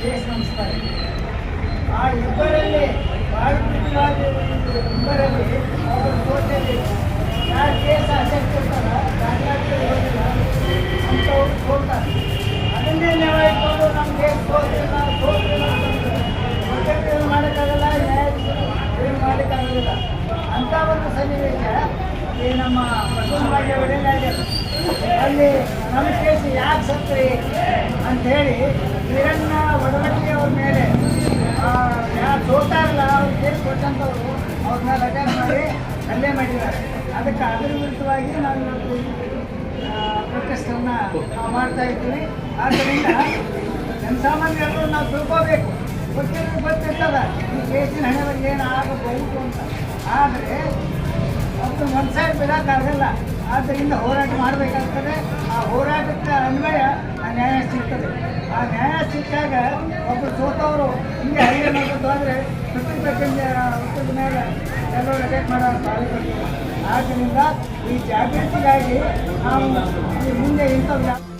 Case ನಮಸ್ತಾರೆ ಮಾಡೋಕ್ಕಾಗೋದಿಲ್ಲ ಅಂಥ ಒಂದು ಸನ್ನಿವೇಶ ಈ ನಮ್ಮ ಬಸವರಾಜ ಒಡೆಯಲಾಗಿದೆ ಅಲ್ಲಿ ನಮ್ಮ ಯಾಕೆ ಸತ್ರಿ ಅಂತ ಹೇಳಿ ವೀರಣ್ಣ ಒಡವಟ್ಟಿ ಅವ್ರ ಮೇಲೆ ಯಾರು ಸೋತಾರಲ್ಲ ಅವ್ರು ಕೇಸ್ ಕೊಟ್ಟಂಥವ್ರು ಅವ್ರನ್ನ ರಜಾ ಮಾಡಿ ಹಲ್ಲೆ ಮಾಡಿದ್ದಾರೆ. ಅದಕ್ಕೆ ಅದರ ವಿರುದ್ಧವಾಗಿ ನಾವು ಇವತ್ತು ಪ್ರೊಟೆಸ್ಟನ್ನು ಮಾಡ್ತಾ ಇದ್ದೀವಿ. ಆದ್ದರಿಂದ ಜನಸಾಮಾನ್ಯರು ನಾವು ತಿಳ್ಕೋಬೇಕು. ಗೊತ್ತಿರ್ತದ ಈ ಕೇಸಿನ ಹಣೆ ಬಗ್ಗೆ ಏನು ಆಗಬಹುದು ಅಂತ ಆದರೆ ಅದು ಒಂದು ಸೈಡ್ ಬಿಡೋಕ್ಕಾಗಲ್ಲ ಆದ್ದರಿಂದ ಹೋರಾಟ ಮಾಡಬೇಕಾಗ್ತದೆ ಆ ಹೋರಾಟಕ್ಕೆ ಅನ್ವಯ ಆ ನ್ಯಾಯ ಸಿಗ್ತದೆ ಆ ನ್ಯಾಯ ಸಿಕ್ಕಾಗ ಒಬ್ಬರು ಸೋತವರು ಹಿಂಗೆ ಹಳ್ಳಿ ಮಾಡೋದು ಅಂದರೆ ಪ್ರತಿಪಕ್ಷದಿಂದ ಹುಟ್ಟಿದ ಮೇಲೆ ಎಲ್ಲರೂ ಅಟ್ಯಾಕ್ ಮಾಡೋ ಆದ್ದರಿಂದ ಈ ಜಾಗೃತಿಗಾಗಿ ನಾವು ಮುಂದೆ ಇಂಥದ್ದು